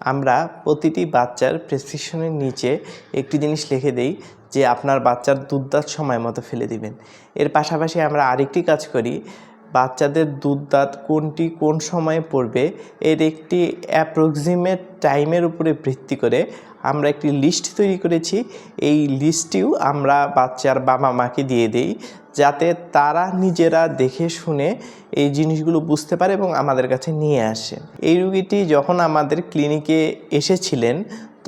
আমরা প্রতিটি বাচ্চার প্রেসক্রিপশনের নিচে একটি জিনিস লিখে দেই যে আপনার বাচ্চার দুধদাঁত সময় মতো ফেলে দিবেন। এর পাশাপাশি আমরা আরেকটি কাজ করি বাচ্চাদের দুধদাঁত কোনটি কোন সময়ে পড়বে এর একটি অ্যাপ্রক্সিমেট টাইমের উপরে ভিত্তি করে আমরা একটি লিস্ট তৈরি করেছি। এই লিস্টটিও আমরা বাচ্চার বাবা মাকে দিয়ে দিই যাতে তারা নিজেরা দেখে শুনে এই জিনিসগুলো বুঝতে পারে এবং আমাদের কাছে নিয়ে আসে। এই রুগীটি যখন আমাদের ক্লিনিকে এসেছিলেন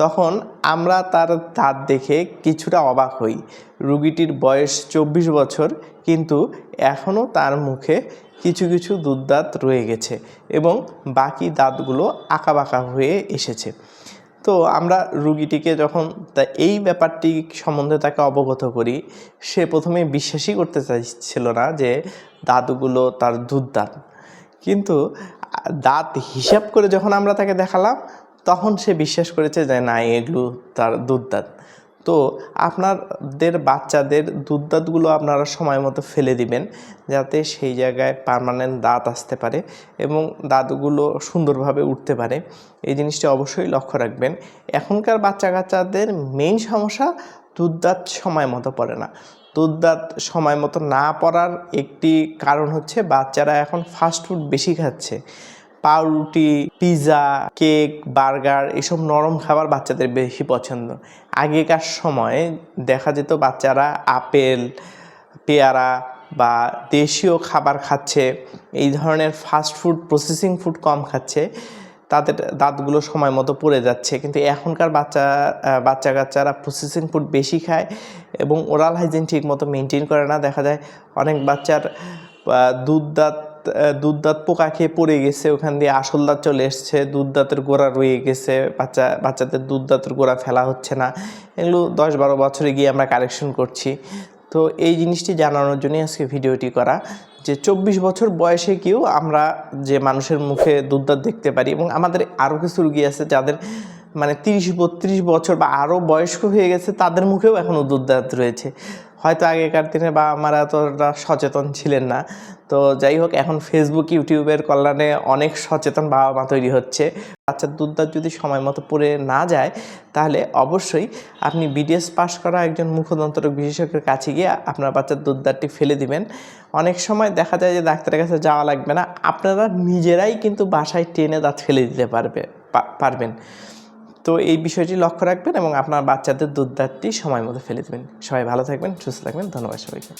তখন আমরা তার দাঁত দেখে কিছুটা অবাক হই। রুগীটির বয়স চব্বিশ বছর, কিন্তু এখনও তার মুখে কিছু কিছু দুধদাঁত রয়ে গেছে এবং বাকি দাঁতগুলো আঁকাবাঁকা হয়ে এসেছে। তো আমরা রুগীটিকে যখন তা এই ব্যাপারটি সম্বন্ধে তাকে অবগত করি, সে প্রথমে বিশ্বাসই করতে চাইছিল না যে দাঁতগুলো তার দুধদাঁত। কিন্তু দাঁত হিসাব করে যখন আমরা তাকে দেখালাম তখন সে বিশ্বাস করেছে যে না, এগুলো তার দুধদাঁত। তো আপনাদের বাচ্চাদের দুধদাঁতগুলো আপনারা সময় মতো ফেলে দিবেন যাতে সেই জায়গায় পার্মানেন্ট দাঁত আসতে পারে এবং দাঁতগুলো সুন্দরভাবে উঠতে পারে। এই জিনিসটি অবশ্যই লক্ষ্য রাখবেন। এখনকার বাচ্চা কাচ্চাদের মেইন সমস্যা দুধদাঁত সময় মতো পড়ে না। দুধদাঁত সময় মতো না পড়ার একটি কারণ হচ্ছে বাচ্চারা এখন ফাস্ট ফুড বেশি খাচ্ছে। পাউরুটি পিৎজা কেক, বার্গার এসব নরম খাবার বাচ্চাদের বেশি পছন্দ। আগেকার সময়ে দেখা যেত বাচ্চারা আপেল, পেয়ারা বা দেশীয় খাবার খাচ্ছে, এই ধরনের ফাস্ট ফুড প্রসেসিং ফুড কম খাচ্ছে, তাদের দাঁতগুলো সময় মতো পড়ে যাচ্ছে। কিন্তু এখনকার বাচ্চা বাচ্চা কাচ্চারা প্রসেসিং ফুড বেশি খায় এবং ওরাল হাইজিন ঠিক মতো মেনটেন করে না। দেখা যায় অনেক বাচ্চার দুধ দাঁত দুধ দাঁত পোকা খেয়ে পড়ে গেছে, ওখান দিয়ে আসল দাঁত চলে এসছে, দুধ দাঁতের গোড়া রয়ে গেছে, বাচ্চা, বাচ্চাদের দুধ দাঁতের গোড়া ফেলা হচ্ছে না। এগুলো দশ বারো বছরে গিয়ে আমরা কালেকশন করছি। তো এই জিনিসটি জানানোর জন্যই আজকে ভিডিওটি করা, যে চব্বিশ বছর বয়সে কেউ আমরা যে মানুষের মুখে দুধদাঁত দেখতে পারি এবং আমাদের আরও কিছু রুগী আছে যাদের মানে তিরিশ, বত্রিশ বছর বা আরও বয়স্ক হয়ে গেছে, তাদের মুখেও এখনও দুধদাঁত রয়েছে। হয়তো আগেকার দিনে বা আমরা এতটা সচেতন ছিলেন না। তো যাই হোক, এখন ফেসবুক ইউটিউবের কল্যাণে অনেক সচেতন বাবা মা তৈরি হচ্ছে। বাচ্চার দুধদাঁত যদি সময় মতো পড়ে না যায়, তাহলে অবশ্যই আপনি বিডিএস পাশ করা একজন মুখদন্তরক বিশেষজ্ঞের কাছে গিয়ে আপনার বাচ্চার দুধদাঁতটি ফেলে দিবেন। অনেক সময় দেখা যায় যে ডাক্তারের কাছে যাওয়া লাগবে না, আপনারা নিজেরাই কিন্তু বাসায় টেনে দাঁত ফেলে দিতে পারবে পারবেন। তো এই বিষয়টি লক্ষ্য রাখবেন এবং আপনার বাচ্চাদের দুধদাঁতটি সময় মতো ফেলে দেবেন। সবাই ভালো থাকবেন, সুস্থ থাকবেন। ধন্যবাদ সবাইকে।